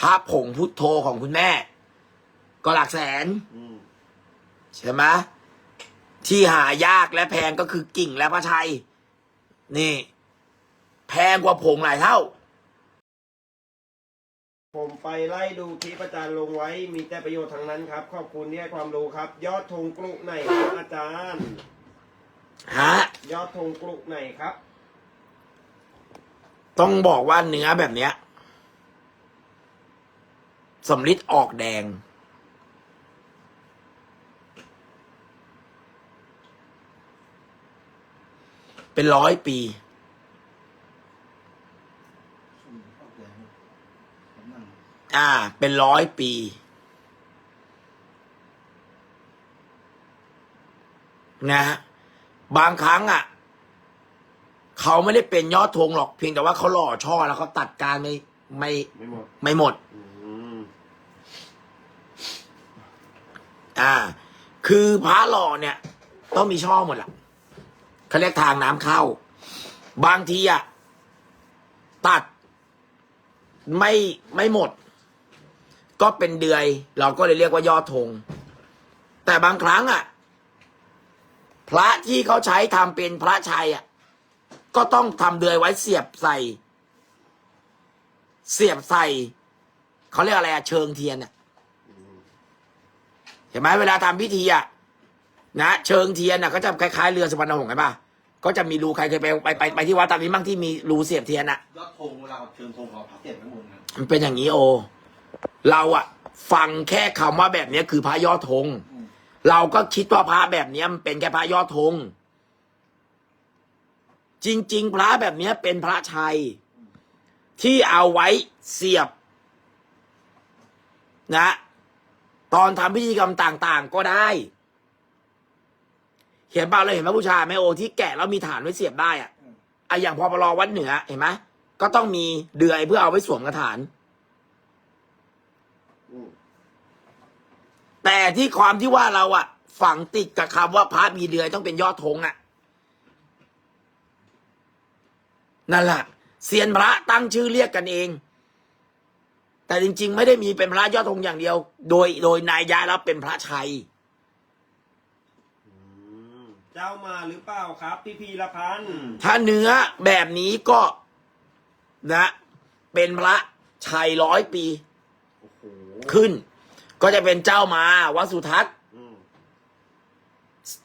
พระผงพุทโธของคุณแม่ ก็หลักแสนอืมใช่ไหมที่หายากและแพงก็คือกิ่งและพระชัย นี่ แพงกว่าผงหลายเท่า ผมไปไล่ดูคลิปอาจารย์ลงไว้ มีแต่ประโยชน์ทั้งนั้นครับ ขอบคุณที่ให้ความรู้ครับ ยอดธงกลุไหนครับอาจารย์ฮะยอดธงกลุไหนครับ ต้องบอกว่าเนื้อแบบเนี้ย สำลิดออกแดง เป็นร้อยปี อ่า เป็นร้อยปี นะฮะบางครั้งอะ เขาไม่ได้เป็นยอดธงหรอกเพียงแต่ว่าเขาหล่อช่อแล้วเขาตัดการไม่ไม่ไม่หมด ไม่หมด อืม อ่า คือพระหล่อเนี่ย ต้องมีช่อหมดแหละเขาเรียกทางน้ำเข้า บางทีอะตัด ไม่ไม่หมด ก็เป็นเดือย เราก็เลยเรียกว่ายอดธงแต่บางครั้งอะพระที่เขาใช้ทำเป็นพระชัยอะก็ต้องทำเดือยไว้เสียบใส่ เสียบใส่เขาเรียกอะไรอะเชิงเทียนอะ เห็นไหมเวลาทำพิธีอะนะเชิงเทียนอะก็จะคล้ายๆเรือสุวรรณหงส์เห็นป่ะก็จะมีรูใครเคยไปไปไปไปที่วัดตามนี้บ้างที่มีรูเสียบเทียนอะยอดธงเวลาเชิญธงของพระเจ็ดทั้งหมดครับมันเป็นอย่างนี้โอ เราอะฟังแค่คำว่าแบบเนี้ยคือพระยอดธงเราก็คิดว่าพระแบบเนี้ยมันเป็นแค่พระยอดธงจริง ๆ พระแบบเนี้ยเป็นพระชัย ที่เอาไว้เสียบ นะ ตอนทำพิธีกรรมต่างๆ ก็ได้ เห็นป่ะเราเห็นพระบูชาไหมโอที่แกะแล้วมีฐานไว้เสียบได้อะอะอย่างพอปลอวัดเหนือเห็นไหมก็ต้องมีเดือยเพื่อเอาไว้สวมกระฐานอืมแต่ที่ความที่ว่าเราอะฝังติดกับคำว่าพระมีเดือยต้องเป็นยอดธงอะนั่นแหละเซียนพระตั้งชื่อเรียกกันเอง แต่จริง ๆ ไม่ได้มีเป็นพระยอดธงอย่างเดียว โดยโดยนายยะแล้วเป็นพระชัยอืมเจ้ามาหรือเปล่าครับ พี่พีละพันธ์ถ้าเนื้อแบบนี้ก็นะ เป็นพระชัยร้อยปี โอ้โหขึ้น ก็จะเป็นเจ้ามาวัดสุทัศน์อืม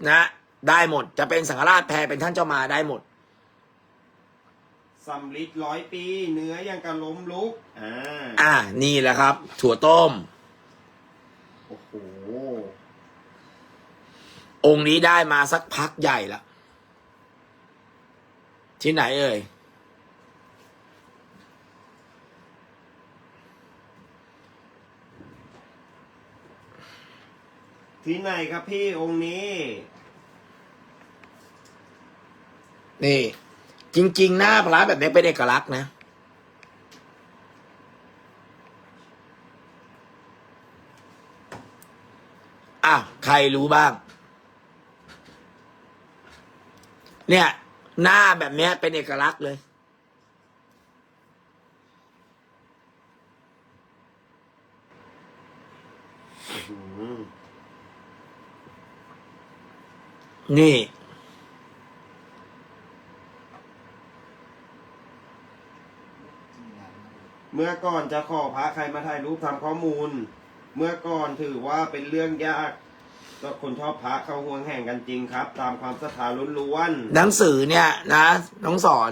นะ ได้หมด จะเป็นสังฆราชแพรเป็นท่านเจ้ามาได้หมด สำลิดร้อยปี เนื้อยังกระล้มลุก อ่า อ่า นี่แหละครับ ถั่วต้ม โอ้โห องค์นี้ได้มาสักพักใหญ่ละ ที่ไหนเอ่ย ที่ไหนครับพี่องค์นี้ นี่ จริง ๆ หน้าพระแบบนี้เป็นเอกลักษณ์นะอะใครรู้บ้าง เนี่ย หน้าแบบเนี้ยเป็นเอกลักษณ์เลยอืมนี่ เมื่อก่อนจะขอพระใครมาถ่ายรูปทำข้อมูล เมื่อก่อนถือว่าเป็นเรื่องยากก็คนชอบพระเขาห่วงแห่งกันจริงครับ ตามความศรัทธาล้วนหนังสือเนี่ยนะน้องสอน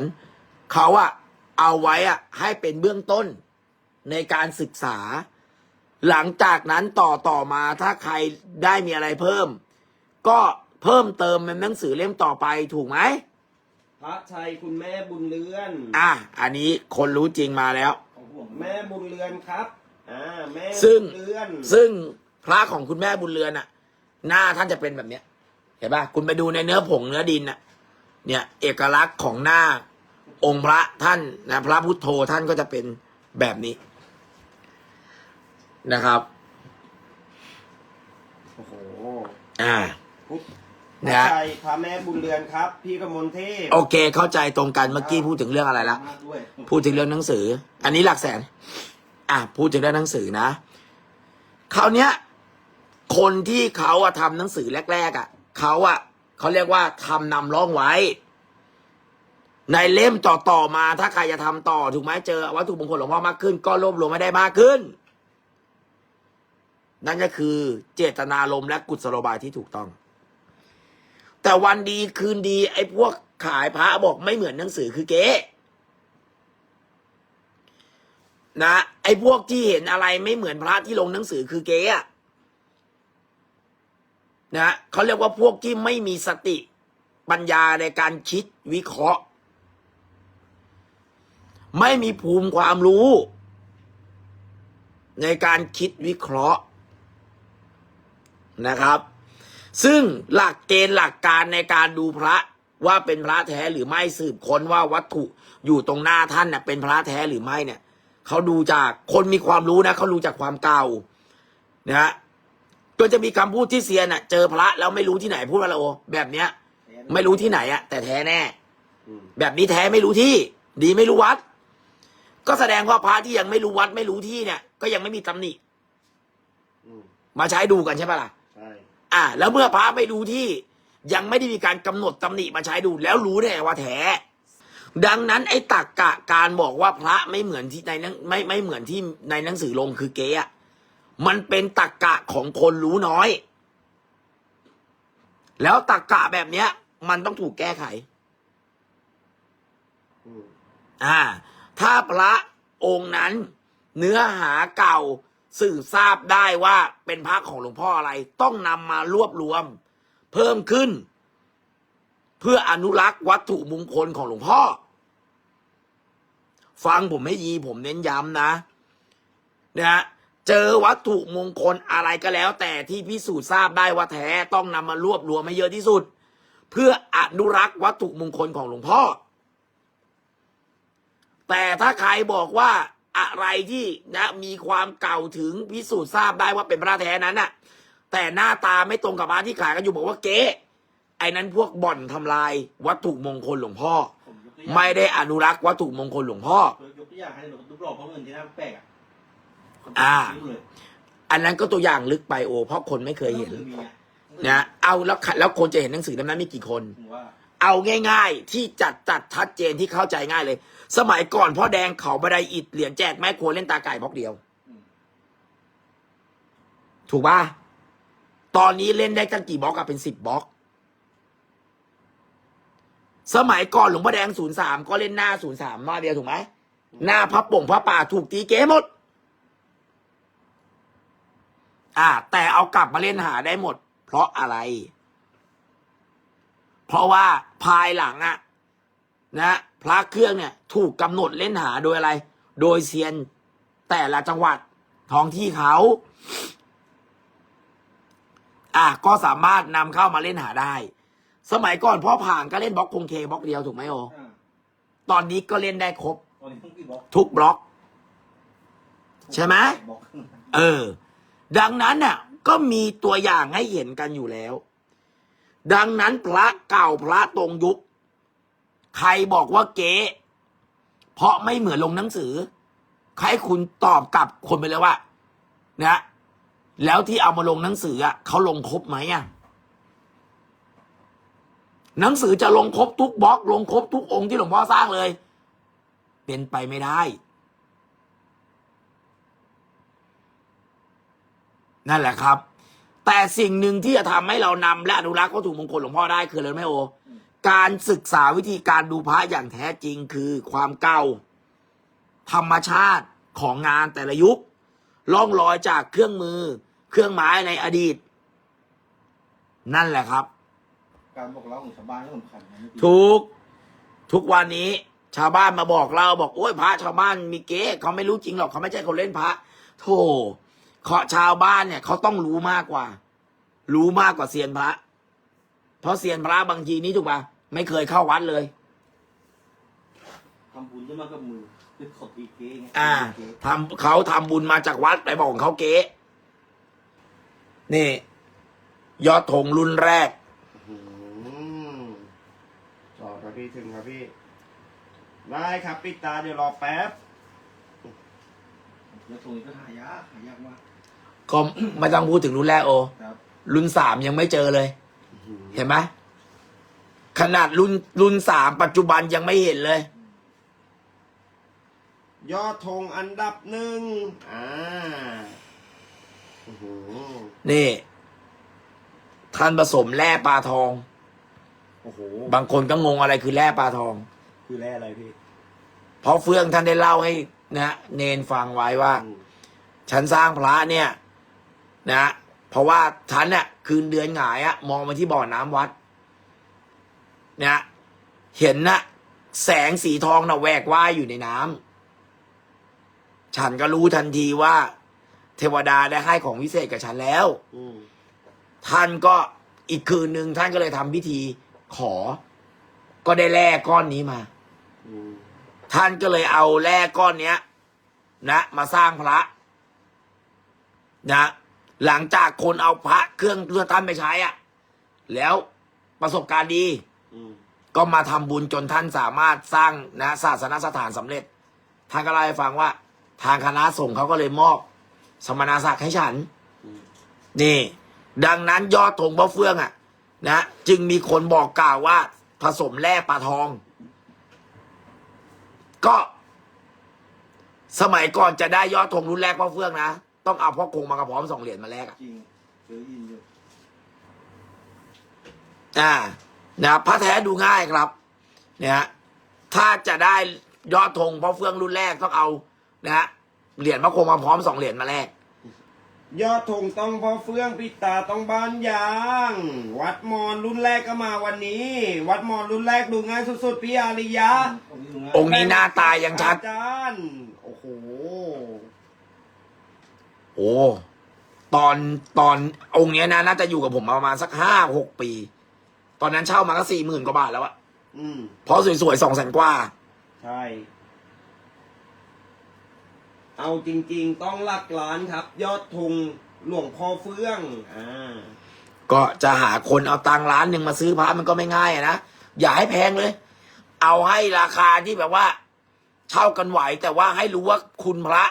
เขาอะเอาไว้อะให้เป็นเบื้องต้นในการศึกษา หลังจากนั้นต่อต่อมาถ้าใครได้มีอะไรเพิ่ม ก็เพิ่มเติมเป็นหนังสือเล่มต่อไปถูกไหม ๆพระชัยคุณแม่บุญเรือน อะ อันนี้คนรู้จริงมาแล้วของห่วง แม่บุญเรือนครับอ่าแม่ซึ่ง บุญเรือนซึ่งพระของคุณแม่บุญเรือนอะหน้าท่านจะเป็นแบบเนี้ย เห็นปะคุณไปดูในเนื้อผงเนื้อดินน่ะ เนี่ย เอกลักษณ์ของหน้าองค์พระท่านนะพระพุทโธท่านก็จะเป็นแบบนี้นะครับ โอ้โห อ่าพุทธ นะพระชัยพระแม่บุญเรือนครับ พี่กมลเทพโอเค เข้าใจตรงกันเมื่อกี้พูดถึงเรื่องอะไรละ มากด้วยพูดถึงเรื่องหนังสือ อันนี้หลักแสน อะ พูดถึงเรื่องหนังสือนะ คราวเนี้ย คนที่เขาอะทำหนังสือแรก ๆอะเขาอะเขาเรียกว่าทำนำร่องไว้ ในเล่มต่อต่อๆมา ถ้าใครจะทำต่อถูกไหมเจอวัตถุมงคลหลวงพ่อมากขึ้น ก็รวบรวมไม่ได้มากขึ้น นั่นก็คือ เจตนารมณ์และกุศโลบายที่ถูกต้อง แต่วันดีคืนดี ไอ้พวกขายพระบอกไม่เหมือนหนังสือคือเก๊นะไอ้พวกที่เห็นอะไรไม่เหมือนพระที่ลงหนังสือคือเก๊ะนะเขาเรียกว่าพวกที่ไม่มีสติปัญญาในการคิดวิเคราะห์ ไม่มีภูมิความรู้ ในการคิดวิเคราะห์นะครับ ซึ่งหลักเกณฑ์หลักการในการดูพระว่าเป็นพระแท้หรือไม่สืบค้นว่าวัตถุอยู่ตรงหน้าท่านเน่ยเป็นพระแท้หรือไม่เนี่ยเขาดูจากคนมีความรู้นะเขาดูจากความเก่านะฮะก็จะมีคำพูดที่เซียนอะ เจอพระแล้วไม่รู้ที่ไหนพูดว่าอะไรโอแบบเนี้ย ไม่รู้ที่ไหนอะแต่แท้แน่อืมแบบนี้แท้ไม่รู้ที่ ดีไม่รู้วัด ก็แสดงว่าพระที่ยังไม่รู้วัดไม่รู้ที่เนี่ย ก็ยังไม่มีตำหนิอืมมาใช้ดูกันใช่ปะล่ะใช่ อ่า แล้วเมื่อพระไม่รู้ที่ ยังไม่ได้มีการกำหนดตำหนิมาใช้ดูแล้วรู้ได้ไงว่าแท้ ดังนั้นไอ้ตักกะการบอกว่าพระไม่เหมือนที่ในหนังไม่ไม่เหมือนที่ในหนังสือลงคือเก๊อะมันเป็นตักกะของคนรู้น้อย แล้วตักกะแบบเนี้ย มันต้องถูกแก้ไขอืมอ่า ถ้าพระองค์นั้น เนื้อหาเก่า สืบทราบได้ว่าเป็นพระของหลวงพ่ออะไร ต้องนำมารวบรวม เพิ่มขึ้น เพื่ออนุรักษ์วัตถุมงคลของหลวงพ่อ ฟังผมไม่ยีผมเน้นย้ำนะนะฮะเจอวัตถุมงคลอะไรก็แล้ว แต่ที่พิสูจน์ทราบได้ว่าแท้ต้องนำมารวบรวมให้เยอะที่สุด เพื่ออนุรักษ์วัตถุมงคลของหลวงพ่อ แต่ถ้าใครบอกว่า อะไรที่นะมีความเก่าถึงพิสูจน์ทราบได้ว่าเป็นพระแท้นั้นน่ะ แต่หน้าตาไม่ตรงกับพระที่ขายกันอยู่บอกว่าเก๊ไอ้นั้นพวกบ่อนทำลายวัตถุมงคลหลวงพ่อผมยกตัวอย่างไม่ได้อนุรักษ์วัตถุมงคลหลวงพ่อยกตัวอย่างให้หนูรูปหล่อพระเงินที่หน้าแปลกอะอ่ารู้เลยอันนั้นก็ตัวอย่างลึกไปโอ เพราะคนไม่เคยเห็นมีไงนะเอาแล้วแล้วคนจะเห็นหนังสือเล่มนั้นมีกี่คนผมว่าเอาง่าย ๆ ที่จัดจัดชัดเจนที่เข้าใจง่ายเลย สมัยก่อนพ่อแดงเขาบันไดอิฐเหรียญแจกแม่ครัวเล่นตาไก่บล็อกเดียว ถูกป่ะตอนนี้เล่นได้ตั้งกี่บล็อกอะเป็นสิบบล็อก สมัยก่อนหลวงพ่อแดงศูนย์สามก็เล่นหน้าศูนย์สามหน้าเดียวถูกไหมหน้าพระป่งพระป่าถูกตีเก๋หมด อ่า แต่เอากลับมาเล่นหาได้หมด เพราะอะไร เพราะว่าภายหลังอะ นะพระเครื่องเนี่ยถูกกำหนดเล่นหาโดยอะไร โดยเซียนแต่ละจังหวัดท้องที่เขาอะก็สามารถนำเข้ามาเล่นหาได้ สมัยก่อนพ่อผ่างก็เล่นบล็อกคงเคบล็อกเดียวถูกไหมโออ่าตอนนี้ก็เล่นได้ครบตอนนี้ต้องกี่บล็อกทุกบล็อก ใช่ไหมบล็อกเออ ดังนั้นน่ะ ก็มีตัวอย่างให้เห็นกันอยู่แล้ว ดังนั้นพระเก่าพระตรงยุค ใครบอกว่าเก๊เพราะไม่เหมือนลงหนังสือให้คุณตอบกลับคนไปเลยว่านะแล้วที่เอามาลงหนังสืออะเขาลงครบไหมอะหนังสือจะลงครบทุกบล็อก ลงครบทุกองค์ที่หลวงพ่อสร้างเลย เป็นไปไม่ได้ นั่นแหละครับ แต่สิ่งหนึ่งที่จะทำให้เรานำและอนุรักษ์วัตถุมงคลหลวงพ่อได้คืออะไรไหมโอ การศึกษาวิธีการดูพระอย่างแท้จริงคือความเก่า ธรรมชาติของงานแต่ละยุคล่องรอยจากเครื่องมือ เครื่องไม้ในอดีต นั่นแหละครับ การบอกเล่าของชาวบ้านก็สำคัญนะทุกทุกวันนี้ ชาวบ้านมาบอกเราบอกโอ้ยพระชาวบ้านมีเก๊เขาไม่รู้จริงหรอกเขาไม่ใช่คนเล่นพระโธ่เขาชาวบ้านเนี่ยเขาต้องรู้มากกว่า รู้มากกว่าเซียนพระ เพราะเซียนพระบางทีนี้ถูกปะไม่เคยเข้าวัดเลยทำบุญด้วยมากับมือคือขดทีเก้ไงอ่าเก้ทำเขาทำบุญมาจากวัดไปบอกของเขาเก๊นี่ ยอดธงรุ่นแรกอืมจอดครับพี่ถึงครับพี่ ได้ครับปิดตาเดี๋ยวรอแป๊บโอเคแล้วตรงนี้ก็หายากหายากมากก็ไม่ต้องพูดถึงรุ่นแรกโอ ครับรุ่นสามยังไม่เจอเลย เห็นไหมขนาดรุ่นรุ่นสามปัจจุบันยังไม่เห็นเลย ยอดธงอันดับหนึ่งอ่าโอ้โหนี่ ท่านผสมแร่ปลาทอง โอ้โหบางคนก็งงอะไรคือแร่ปลาทอง คือแร่อะไรพี่เพราะเฟื่องท่านได้เล่าให้นะเนนฟังไว้ว่า อืมฉันสร้างพระเนี่ย นะ เพราะว่าฉันเนี่ยคืนเดือนหงายอะมองมาที่บ่อน้ำวัดนะเห็นนะแสงสีทองนะแหวกว่ายอยู่ในน้ำฉันก็รู้ทันทีว่า เทวดาได้ให้ของวิเศษกับฉันแล้วอืมท่านก็อีกคืนหนึ่งท่านก็เลยทำพิธีขอ ก็ได้แร่ก้อนนี้มาอืมท่านก็เลยเอาแร่ก้อนเนี้ย นะ มาสร้างพระ นะ หลังจากคนเอาพระเครื่องเรือท่านไปใช้อะแล้วประสบการณ์ดี อืมก็มาทำบุญจนท่านสามารถสร้างนะศาสนสถานสำเร็จ ท่านก็เล่าให้ฟังว่า ทางคณะสงฆ์เขาก็เลยมอบสมณศักดิ์ให้ฉัน อืมนี่ ดังนั้นยอดธงพระเฟื่องอะ นะจึงมีคนบอกกล่าวว่า ผสมแร่ปลาทอง ก็ สมัยก่อนจะได้ยอดธงรุ่นแรกพระเฟื่องนะ ต้องเอาพ่อคงมากระพร้อมสองเหรียญมาแลกอะจริงเคยยินอยู่อ่านะพระแท้ดูง่ายครับ เนี่ยฮะถ้าจะได้ยอดธงพระเฟื่องรุ่นแรกต้องเอานะฮะเหรียญพระคงมาพร้อมสองเหรียญมาแลกยอดธงต้องพอเฟื่องปิดตาต้องบ้านยาง วัดมอนรุ่นแรกก็มาวันนี้ วัดมอนรุ่นแรกดูง่ายสุดๆพี่อาริยะ องค์นี้ดูง่ายองค์นี้หน้าตายังชัด อาจารย์ โอ้โหโอ้ตอนตอนองค์เนี้ยนะน่าจะอยู่กับผมมาประมาณสักห้าหกปี ตอนนั้นเช่ามาก็สี่หมื่นกว่าบาทแล้วอะอืม เพราะสวยๆสองแสนกว่า ใช่ เอาจริงๆ ต้องหลักล้านครับ ยอดธงหลวงพ่อเฟื่องอ่าก็จะหาคนเอาตังค์ล้านหนึ่งมาซื้อพระมันก็ไม่ง่ายอะนะ อย่าให้แพงเลย เอาให้ราคาที่แบบว่า เช่ากันไหวแต่ว่าให้รู้ว่าคุณพระ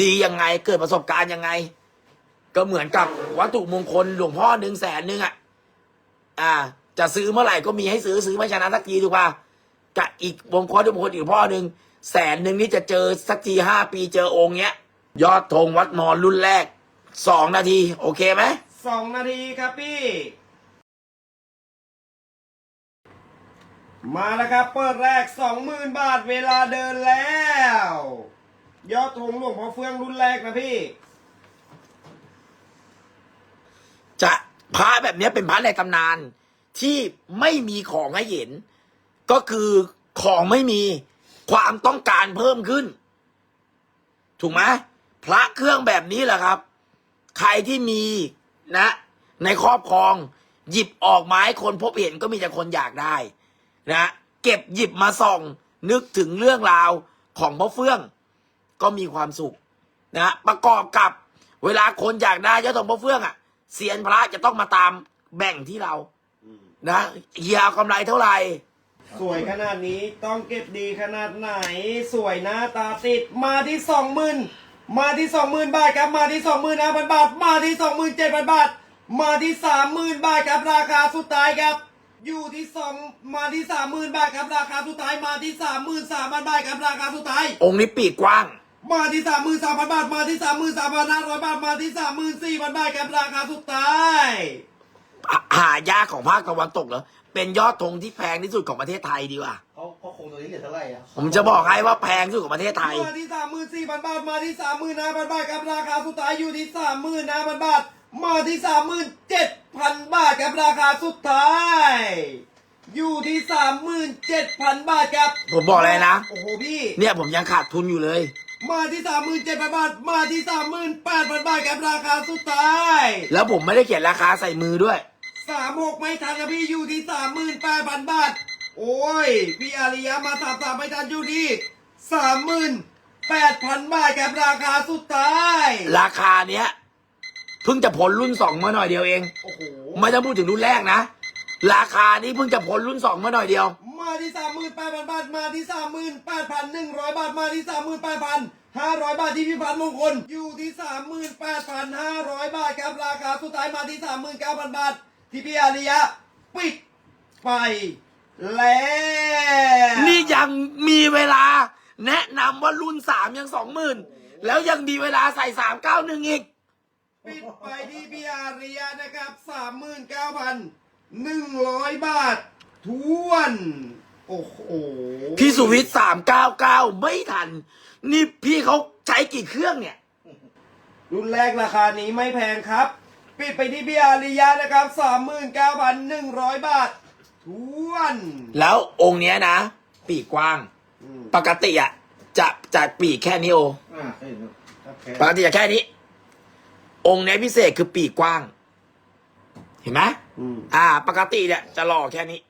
ดียังไงเกิดประสบการณ์ยังไง ก็เหมือนกับวัตถุมงคลหลวงพ่อหนึ่งแสนหนึ่งอะอ่า จะซื้อเมื่อไหร่ก็มีให้ซื้อซื้อไม่ชนะสักทีถูกป่ะกับอีกมงคลมงคลอีกพ่อหนึ่งแสนหนึ่งนี่จะเจอสักทีห้าปีเจอองค์เนี้ย ยอดธงวัดมอญรุ่นแรกสองนาที โอเคไหมสองนาทีครับพี่ มาแล้วครับ เปิดแรกสองหมื่นบาทเวลาเดินแล้ว ยอดธงหลวงพ่อเฟื่องรุ่นแรกนะพี่ จะพระแบบเนี้ยเป็นพระในตำนาน ที่ไม่มีของให้เห็น ก็คือของไม่มีความต้องการเพิ่มขึ้น ถูกไหมพระเครื่องแบบนี้แหละครับ ใครที่มีนะ ในครอบครอง หยิบออกมาให้คนพบเห็นก็มีแต่คนอยากได้ นะ เก็บหยิบมาส่อง นึกถึงเรื่องราวของพ่อเฟื่อง ก็มีความสุขนะประกอบกับเวลาคนอยากได้ยอดทองพ่อเฟื่องอะเซียนพระจะต้องมาตามแบ่งที่เรานะเฮียเอากำไรเท่าไหร่สวยขนาดนี้ต้องเก็บดีขนาดไหน สวยหน้าตาติดมาที่สองหมื่นมาที่สองหมื่นบาทครับมาที่สองหมื่นห้าพันบาท มาที่สองหมื่นเจ็ดพันบาท มาที่สามหมื่นบาทครับราคาสุดท้ายครับ อยู่ที่สองมาที่สามหมื่นบาทครับราคาสุดท้ายมาที่สามหมื่นสามพันบาทครับราคาสุดท้าย องค์นี้ปีกกว้าง มาที่สามหมื่นสามพันบาท มาที่สามหมื่นสามพันห้าร้อยบาท มาที่สามหมื่นสี่พันบาทครับราคาสุดท้ายหายากของภาคตะวันตกเหรอ เป็นยอดธงที่แพงที่สุดของประเทศไทยดีกว่าเขาเขาคงตัวนี้เหลือเท่าไหร่อะผมจะบอกให้ว่าแพงที่สุดของประเทศไทย มาที่สามหมื่นสี่พันบาท มาที่สามหมื่นห้าพันบาทครับราคาสุดท้ายอยู่ที่สามหมื่นห้าพันบาท มาที่สามหมื่นเจ็ดพันบาทครับราคาสุดท้ายอยู่ที่สามหมื่นเจ็ดพันบาทครับ ผมบอกเลยนะ โอ้โหพี่ เนี่ยผมยังขาดทุนอยู่เลย มาที่สามหมื่นเจ็ดพันบาท มาที่สามหมื่นแปดพันบาทครับราคาสุดท้ายแล้วผมไม่ได้เขียนราคาใส่มือด้วย สามหกไม่ทันครับพี่อยู่ที่สามหมื่นแปดพันบาท โอ้ย พี่อาริยะมาสามสามไม่ทันอยู่ที่สามหมื่นแปดพันบาทครับราคาสุดท้าย ราคาเนี้ยเพิ่งจะพ้นรุ่นสองมาหน่อยเดียวเอง โอ้โห ไม่ต้องพูดถึงรุ่นแรกนะ ราคานี้เพิ่งจะพ้นรุ่นสองมาหน่อยเดียว มาที่สามหมื่นแปดพันบาท มาที่สามหมื่นแปดพันหนึ่งร้อยบาท มาที่สามหมื่นแปดพันห้าร้อยบาทที่พิพัฒน์มงคล อยู่ที่สามหมื่นแปดพันห้าร้อยบาทครับ ราคาสุดท้ายมาที่สามหมื่นเก้าพันบาท ที่พี่อาริยะ ปิดไปแล้วนี่ยังมีเวลา แนะนำว่ารุ่นสามยังสองหมื่นแล้วยังมีเวลาใส่สามเก้าหนึ่งอีก ปิดไปที่พี่อาริยะนะครับสามหมื่นเก้าพัน หนึ่งร้อยบาททวน โอ้โหพี่สุวิทย์สามเก้าเก้าไม่ทัน นี่พี่เขาใช้กี่เครื่องเนี่ย รุ่นแรกราคานี้ไม่แพงครับ ปิดไปที่พี่อาริยะนะครับสามหมื่นเก้าพันหนึ่งร้อยบาททวนแล้วองค์เนี้ยนะ ปีกกว้าง อืมปกติอะจะจะปีกแค่นี้โอ อ่าเห็นแล้วครับแค่ปกติจะแค่นี้ องค์เนี้ยพิเศษคือปีกกว้าง เห็นไหมอืม อ่า ปกติเนี่ยจะหล่อแค่นี้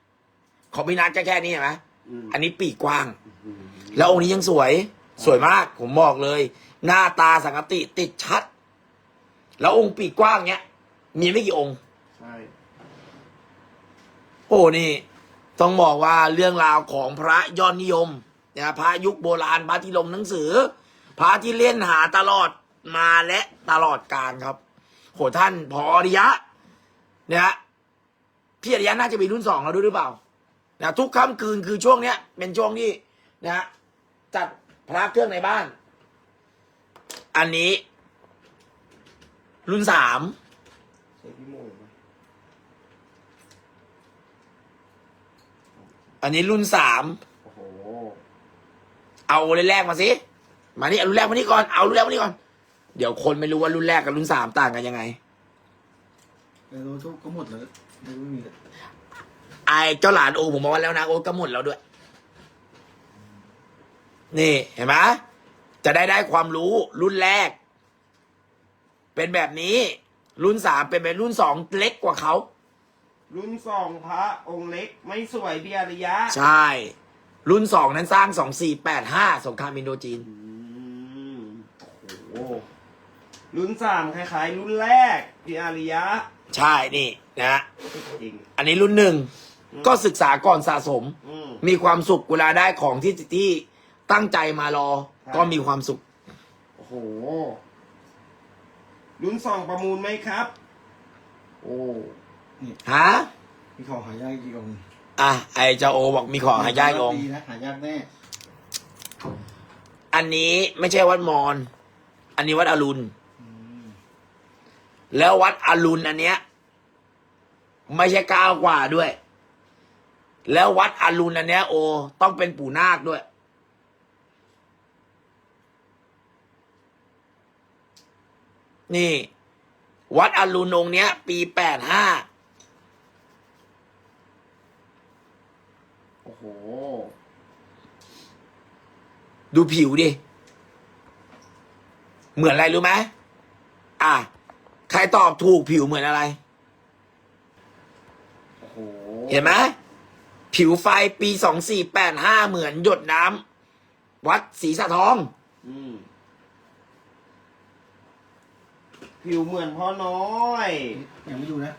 ของพี่นัทจะแค่นี้เห็นไหมอืม อันนี้ปีกกว้าง แล้วองค์นี้ยังสวย สวยมาก ผมบอกเลย หน้าตาสังกติติดชัด แล้วองค์ปีกกว้างเนี้ย มีไม่กี่องค์ ใช่ โอ้นี่ ต้องบอกว่าเรื่องราวของพระยอดนิยมนะพระยุคโบราณพระที่ลงหนังสือ พระที่เล่นหาตลอดมาและตลอดการครับ โหท่านพออริยะ เนี่ยพี่อริยะน่าจะมีรุ่นสองแล้วด้วยหรือเปล่านะทุกค่ำคืนคือช่วงเนี้ย เป็นช่วงที่นะจัดพระเครื่องในบ้าน อันนี้ รุ่นสามอันนี้รุ่นสามเอารุ่นแรกมาสิ มานี่เอารุ่นแรกมานี่ก่อน เอารุ่นแรกมานี่ก่อน เดี๋ยวคนไม่รู้ว่ารุ่นแรกกับรุ่นสามต่างกันยังไง แต่รู้ทุกก็หมดแล้วไม่มีเลยไอ้เจ้าหลานโอผมบอกว่าแล้วนะโอก็หมดแล้วด้วย นี่เห็นไหมจะได้ได้ความรู้รุ่นแรก เป็นแบบนี้ รุ่นสามเป็นแบบรุ่นสองเล็กกว่าเขารุ่นสองพระองค์เล็กไม่สวยพี่อาริยะใช่ รุ่นสองนั้นสร้างสองสี่แปดห้าสงครามอินโดจีนอืมโอ้โหรุ่นสามคล้ายๆ รุ่นแรกพี่อาริยะ ใช่นี่นะจริง อันนี้รุ่นหนึ่งก็ศึกษาก่อนสะสม อืม มีความสุขเวลาได้ของที่ที่ตั้งใจมารอ ครับ ก็มีความสุข โอ้โหรุ่นสองประมูลไหมครับ โอ้ฮะ มีของหายากกี่องค์อะ ไอเจ้าโอบอกมีของหายากองค์ดีนะหายากแน่อันนี้ไม่ใช่วัดมอญอันนี้วัดอรุณอืม แล้ววัดอรุณอันเนี้ย ไม่ใช่ก้าวกว่าด้วย แล้ววัดอรุณอันเนี้ยโอ ต้องเป็นปู่นาคด้วย นี่ วัดอรุณองค์เนี้ย ปีแปดห้าโอ้โห ดูผิวดิ เหมือนอะไรรู้ไหมอะใค รตอบถูกผิวเหมือนอะไร โอ้โหเห็นไหมผิวไฟปีสองสี่แปดห้าเหมือนหยดน้ำวัดศรีสะทอง อืมผิวเหมือนพ่อน้อย ยังไม่ดูนะ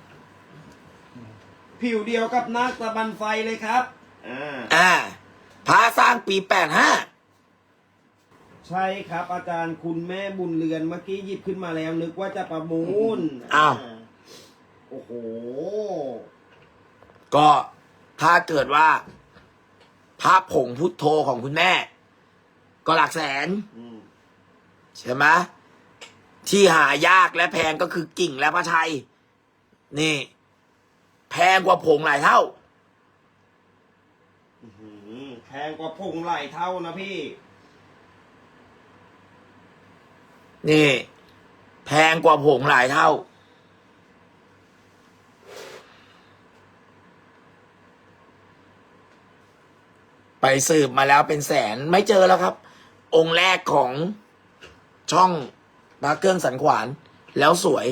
ผิวเดียวกับนาคตะบันไฟเลยครับ อ่า อ่าพระสร้างปีแปดห้า ใช่ครับอาจารย์คุณแม่บุญเรือนเมื่อกี้หยิบขึ้นมาแล้วนึกว่าจะประมูลอ้าว โอ้โห ก็ถ้าเกิดว่าพระผงพุทโธของคุณแม่ ก็หลักแสน อืมใช่ไหมที่หายากและแพงก็คือกิ่งและพระชัย นี่ แพงกว่าผงหลายเท่า อื้อหือแพงกว่าผงหลายเท่านะพี่ นี่ แพงกว่าผงหลายเท่า ไปสืบมาแล้วเป็นแสนไม่เจอแล้วครับ องค์แรกของช่องพระเครื่องสันขวาน แล้วสวย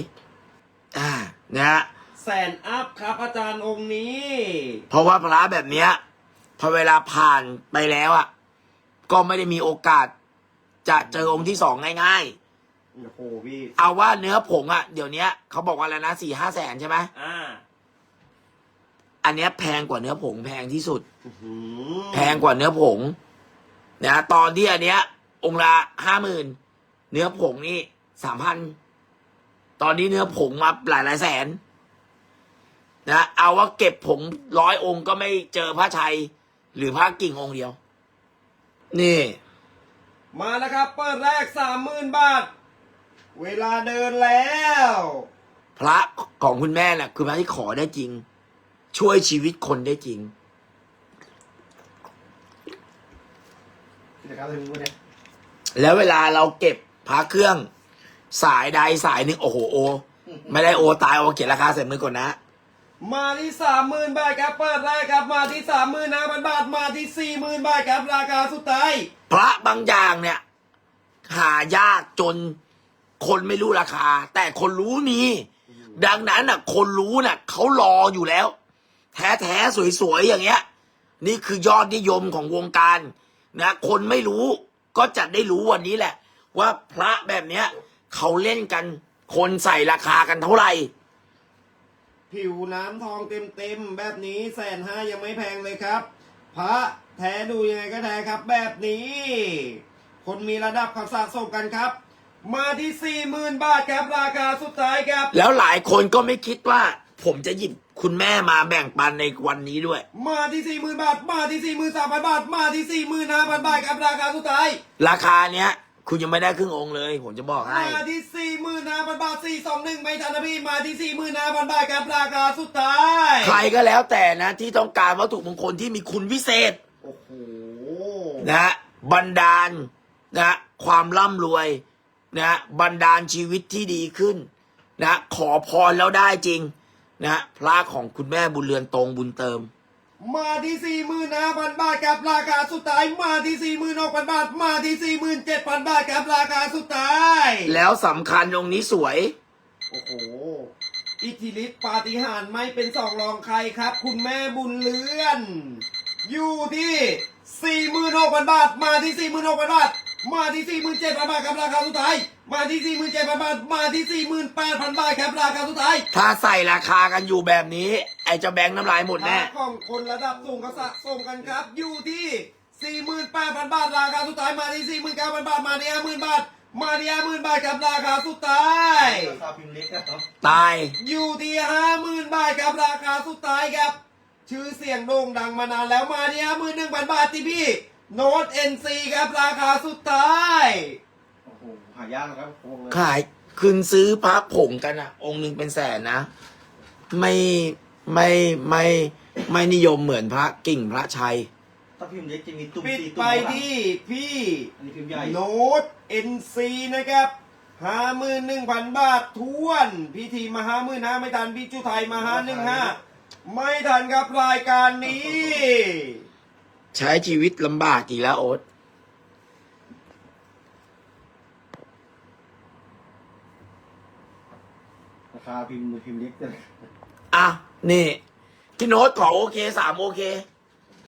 อ่านะฮะแสนอัพครับอาจารย์องค์นี้ เพราะว่าพระแบบเนี้ยพอเวลาผ่านไปแล้วอะ ก็ไม่ได้มีโอกาส จะเจอองค์ที่สองง่าย โอ้โหพี่ๆเอาว่าเนื้อผงอะเดี๋ยวเนี้ยเขาบอกว่าแล้วนะสี่ห้าแสนใช่ไหมอ่าอันเนี้ยแพงกว่าเนื้อผงแพงที่สุด อื้อหือแพงกว่าเนื้อผงนะตอนที่อันเนี้ย องค์ละห้าหมื่นเนื้อผงนี่สามพันตอนนี้เนื้อผงมาหลายหลายแสนนะเอาว่าเก็บผงร้อยองค์ก็ไม่เจอพระชัย หรือพระกิ่งองค์เดียว นี่ มาแล้วครับ เปิดแรกสามหมื่นบาท เวลาเดินแล้ว พระของคุณแม่น่ะคือพระที่ขอได้จริง ช่วยชีวิตคนได้จริงกิจการอะไรมึงวะเนี่ยแล้วเวลาเราเก็บพระเครื่อง สายใดสายหนึ่งโอ้โหโอ ไม่ได้โอตายโอเขียนราคาเสร็จมือก่อนนะ มาที่สามหมื่นบาทครับเปิดแรกครับ มาที่สามหมื่นห้าพันบาทมาที่สี่หมื่นบาทครับราคาสุดท้ายพระบางอย่างเนี่ย หายากจน คนไม่รู้ราคา แต่คนรู้มีดังนั้นน่ะ คนรู้น่ะเขารออยู่แล้ว แท้แท้ๆสวยๆอย่างเงี้ย นี่คือยอดนิยมของวงการนะคนไม่รู้ก็จะได้รู้วันนี้แหละ ว่าพระแบบเนี้ยเขาเล่นกัน คนใส่ราคากันเท่าไหร่ ผิวน้ำทองเต็มเต็มๆแบบนี้แสนห้ายังไม่แพงเลยครับ พระแท้ดูยังไงก็แท้ครับ แบบนี้ คนมีระดับความสะสมกันครับ มาที่สี่หมื่นบาทครับราคาสุดท้ายครับ แล้วหลายคนก็ไม่คิดว่า ผมจะหยิบคุณแม่มาแบ่งปันในวันนี้ด้วย มาที่สี่หมื่นบาท มาที่สี่หมื่นสามพันบาท มาที่สี่หมื่นห้าพันบาทครับราคาสุดท้าย ราคาเนี้ย คุณยังไม่ได้ครึ่งองค์เลย ผมจะบอกให้ มาที่สี่หมื่นห้าพันบาทสี่สองหนึ่งไม่ทันนะพี่ มาที่สี่หมื่นห้าพันบาทครับราคาสุดท้าย ใครก็แล้วแต่นะที่ต้องการวัตถุมงคลที่มีคุณวิเศษ โอ้โห นะ บันดาล นะ ความร่ำรวย นะบันดาลชีวิตที่ดีขึ้นนะขอพรแล้วได้จริงนะพระของคุณแม่บุญเรือนตรงบุญเติม มาที่สี่หมื่นห้าพันบาทครับราคาสุดท้ายมาที่สี่หมื่นหกพันบาท มาที่สี่หมื่นเจ็ดพันบาทครับราคาสุดท้าย แล้วสำคัญตรงนี้สวย โอ้โห อิทธิฤทธิปาฏิหาริย์ไม่เป็นสองรองใครครับ คุณแม่บุญเลือน อยู่ที่สี่หมื่นหกพันบาท มาที่สี่หมื่นหกพันบาท มาที่สี่หมื่นเจ็ดพันบาทครับราคาสุดท้าย มาที่สี่หมื่นเจ็ดพันบาท มาที่สี่หมื่นแปดพันบาทครับราคาสุดท้ายถ้าใส่ราคากันอยู่แบบนี้ ไอ้เจะแบงค์น้ำลายหมดแน่ค่าของคนระดับสูงก็สะสมกันครับ อยู่ที่ 48,000 บาทราคาสุดท้าย มาที่ 49,000 บาท มาที่ 50,000 บาท มาที่ 50,000 บาทครับราคาสุดท้าย ราคาพิมพ์เล็กนะครับ ตาย อยู่ที่ 50,000 บาทครับราคาสุดท้ายครับ ชื่อเสียงโด่งดังมานานแล้ว มาที่ 51,000 บาทที่พี่ โน้ต NC ครับราคาสุดท้าย โอ้โหหายากนะครับผมบอกเลยขายคืนซื้อพระผงกันอะองค์หนึ่งเป็นแสนนะ ไม่ไม่ไม่ไม่นิยมเหมือนพระกิ่งพระชัย ถ้าพิมพ์เล็กจะมีตุ้มปิดตีไปตุ้มข้างหลังที่พี่อันนี้พิมพ์ใหญ่โน้ต NC นะครับห้าหมื่นหนึ่งพันบาททวนพี่ทีมาห้าหมื่นห้าไม่ทันพี่จุไทยมาห้าหนึ่งห้าไม่ทันครับรายการนี้ ใช้ชีวิตลำบากอีกแล้วโอ๊ตราคาพิมพ์พิมพ์เล็กเลยอะ นี่พี่โน้ตขอโอเคสามโอเค